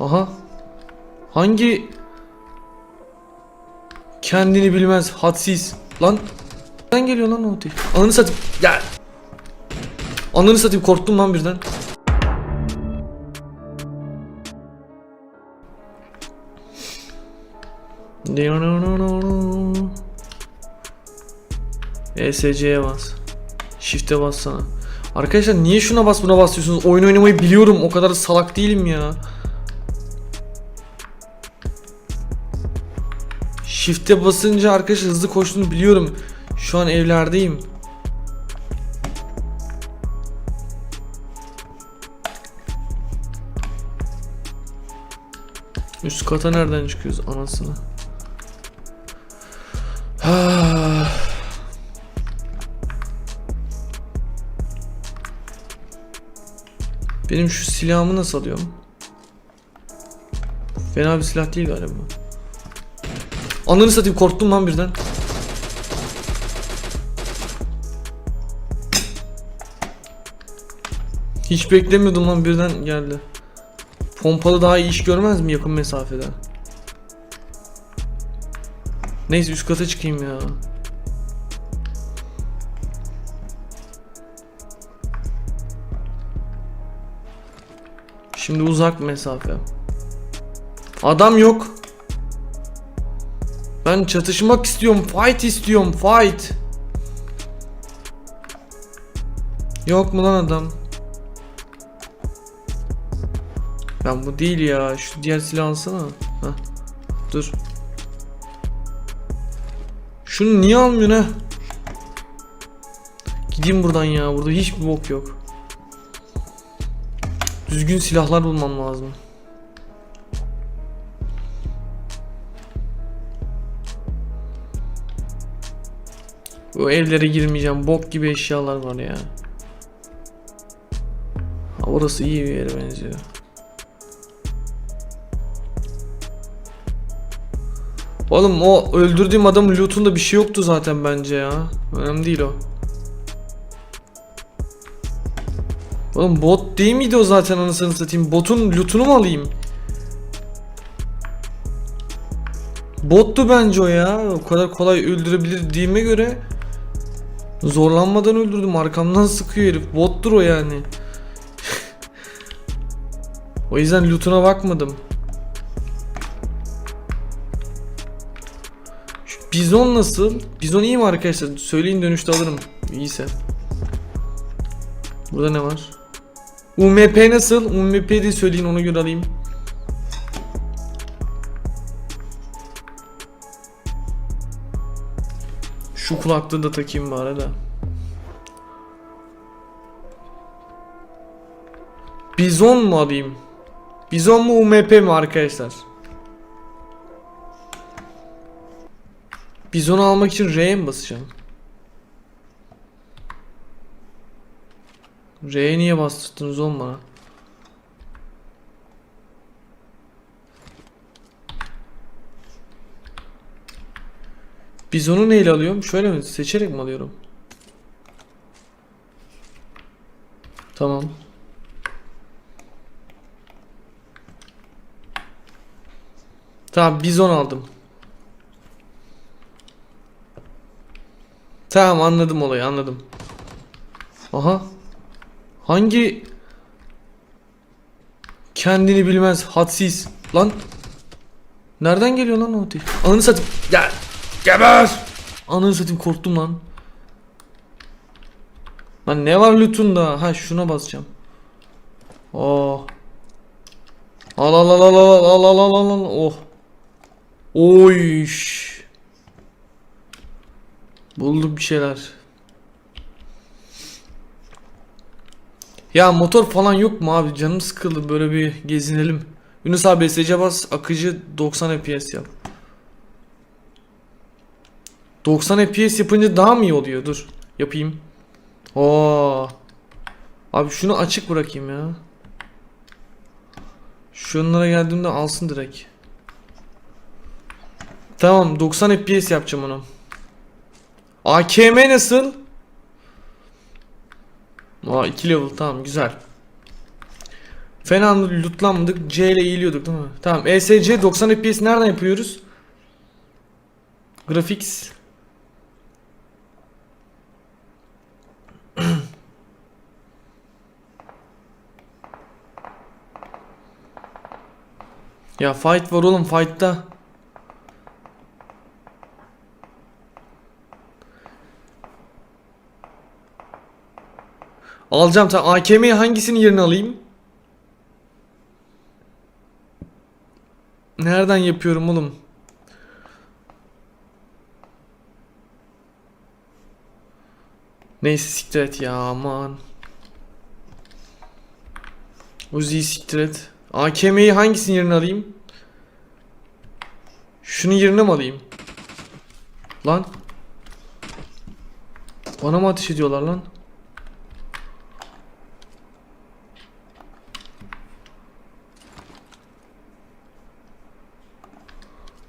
Aha. Hangi kendini bilmez hadsiz lan nereden geliyor lan o değil. Ananı satayım. Gel. Ananı satayım korktum lan birden. ESC'ye bas. Shift'e bas sana. Arkadaşlar niye şuna bas buna basıyorsunuz? Oyun oynamayı biliyorum. O kadar salak değilim ya. Shift'e basınca arkadaşlar hızlı koştuğunu biliyorum. Şu an evlerdeyim. Üst kata nereden çıkıyoruz anasını? Benim şu silahımı nasıl alıyorum? Fena bir silah değil galiba. Ananı satayım korktum lan birden. Hiç beklemiyordum lan birden geldi. Pompalı daha iyi iş görmez mi yakın mesafeden? Neyse üst kata çıkayım ya. Şimdi uzak mesafe. Adam yok. Ben çatışmak istiyorum. Fight istiyorum. Fight. Yok mu lan adam? Ben bu değil ya. Şu diğer silahı alsana. Heh. Dur. Şunu niye almıyorsun ha? Gideyim buradan ya. Burada hiçbir bok yok. Düzgün silahlar bulmam lazım. Bu evlere girmeyeceğim. Bok gibi eşyalar var ya. Ha, orası iyi bir yere benziyor. Oğlum o öldürdüğüm adamın lootunda bir şey yoktu zaten bence ya. Önemli değil o. Oğlum bot değil miydi o zaten anasını satayım? Botun lootunu mu alayım? Bottu bence o ya. O kadar kolay öldürebilir diyeme göre zorlanmadan öldürdüm. Arkamdan sıkıyor herif. Bottur o yani. o yüzden lootuna bakmadım. Şu Bizon nasıl? Bizon iyi mi arkadaşlar? Söyleyin dönüşte alırım. İyiyse. Burada ne var? UMP nasıl? UMP de söyleyin ona göre alayım. Şu kulaklığı da takayım bari da. Bizon mu alayım? Bizon mu UMP mi arkadaşlar? Bizon'u almak için R'ye mi basacağım? R'ye niye bastırdınız oğlum bana? Bizon'u neyle alıyorum? Şöyle mi? Seçerek mi alıyorum? Tamam. Tamam bizon aldım. Tamam anladım olayı anladım. Aha. Hangi kendini bilmez hadsiz lan Nereden geliyor lan o değil? Ananı satayım. Gel. Geber. Ananı satayım korktum lan. Lan ne var lootunda? Ha şuna basacağım. Oh. Al al al al al al al al al al oh. Oy. Buldum bir şeyler. Ya motor falan yok mu abi? Canım sıkıldı böyle bir gezinelim. Yunus abi SC bas akıcı 90 FPS yap. 90 FPS yapınca daha mı iyi oluyor? Dur yapayım. Oo. Abi şunu açık bırakayım ya. Şunlara geldiğimde alsın direkt. Tamam 90 FPS yapacağım onu. AKM nasıl? Aa 2 level tamam güzel. Fena lootlanmadık. C ile eğiliyorduk değil mi? Tamam. ESC 90 FPS nereden yapıyoruz? Graphics. Ya fight var oğlum fight'ta. Alacağım. Tamam. AKM'yi hangisinin yerine alayım? Nereden yapıyorum oğlum? Neyse siktir et ya aman. Uzi'yi siktir et. AKM'yi hangisinin yerine alayım? Şunun yerine mi alayım? Lan. Bana mı ateş ediyorlar lan?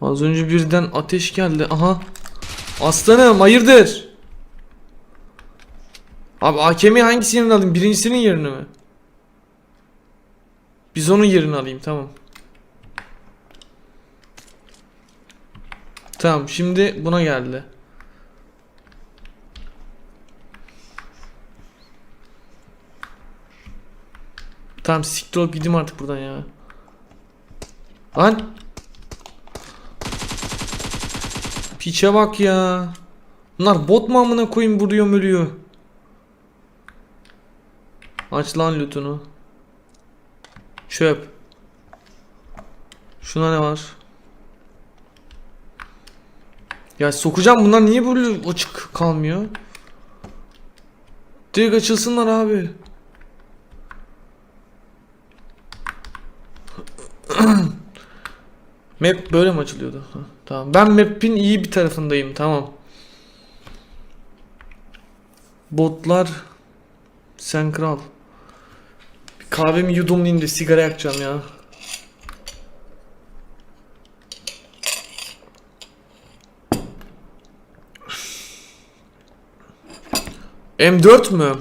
Az önce birden ateş geldi. Aha. Aslanım hayırdır? Abi AKM'yi hangisinin alayım? Birincisinin yerine mi? Biz onun yerini alayım tamam. Tamam şimdi buna geldi. Tamam siktir olup gideyim artık buradan ya. Lan. Piçe bak ya. Bunlar bot mu amına koyayım vuruyor ölüyor. Aç lan lootunu. Çöp. Şuna ne var? Ya sokacağım bunlar niye böyle açık kalmıyor? Direkt açılsınlar abi. Map böyle mi açılıyordu? Ha, tamam. Ben map'in iyi bir tarafındayım. Tamam. Botlar sen kral. Kahvemi yudumlayayım da sigara yakacağım ya. M4 mü?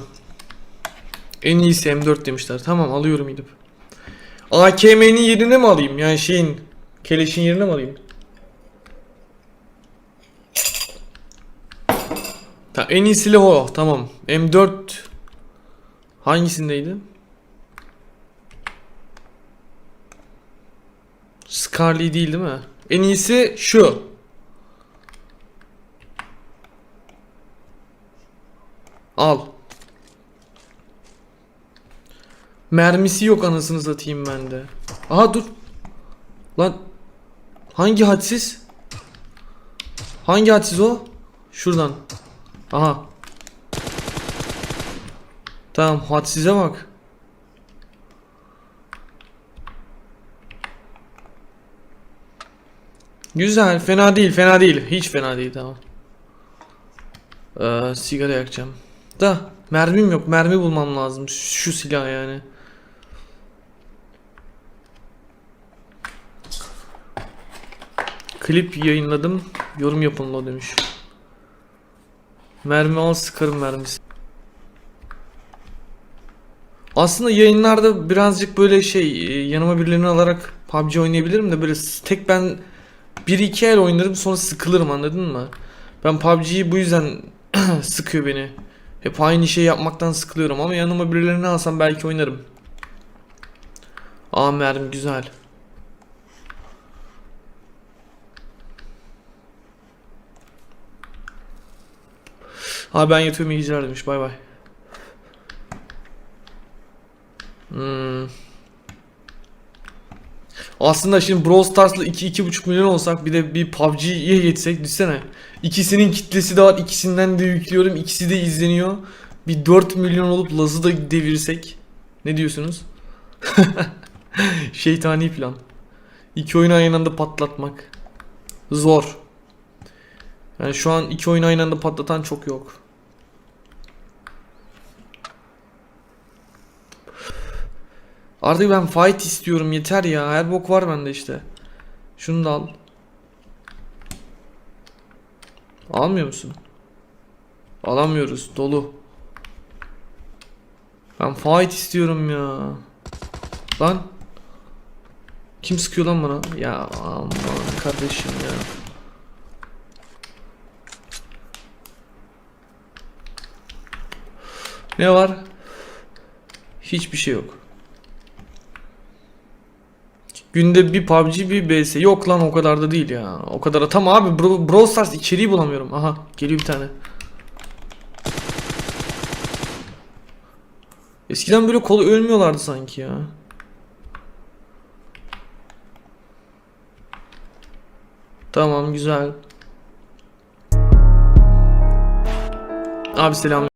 En iyisi M4 demişler. Tamam alıyorum gidip. AKM'nin yerine mi alayım? Yani şeyin keleşin yerine mi alayım? Ta, en iyi silah o. Tamam. M4 hangisindeydi? Scarlet değil değil mi? En iyisi şu. Al. Mermisi yok anasını satayım bende. Aha dur. Lan hangi hadsiz? Hangi hadsiz o? Şuradan. Aha. Tamam hadsize bak. Güzel, fena değil, fena değil. Hiç fena değil tamam. Ee, sigara yakacağım. Da mermim yok. Mermi bulmam lazım. Şu silah yani. Klip yayınladım. Yorum yapın lo demiş. Mermi al sıkarım mermisi. Aslında yayınlarda birazcık böyle şey e, yanıma birilerini alarak PUBG oynayabilirim de böyle tek ben 1-2 el oynarım sonra sıkılırım anladın mı? Ben PUBG'yi bu yüzden sıkıyor beni. Hep aynı şey yapmaktan sıkılıyorum ama yanıma birilerini alsam belki oynarım. Aa mermi güzel. Abi ben yatıyorum iyi geceler demiş bay bay. Hmm. Aslında şimdi Brawl Stars'la 2-2,5 milyon olsak bir de bir PUBG'ye geçsek düşsene. İkisinin kitlesi de var ikisinden de yüklüyorum ikisi de izleniyor. Bir 4 milyon olup Laz'ı da devirsek. Ne diyorsunuz? Şeytani plan. İki oyunu aynı anda patlatmak. Zor. Yani şu an iki oyunu aynı anda patlatan çok yok. Artık ben fight istiyorum yeter ya. Her bok var bende işte. Şunu da al. Almıyor musun? Alamıyoruz. Dolu. Ben fight istiyorum ya. Lan. Kim sıkıyor lan bana? Ya aman kardeşim ya. Ne var? Hiçbir şey yok. Günde bir PUBG bir BS. Yok lan o kadar da değil ya. O kadar da. Tamam abi Bro Brawl Stars içeriği bulamıyorum. Aha geliyor bir tane. Eskiden böyle kolay ölmüyorlardı sanki ya. Tamam güzel. Abi selam.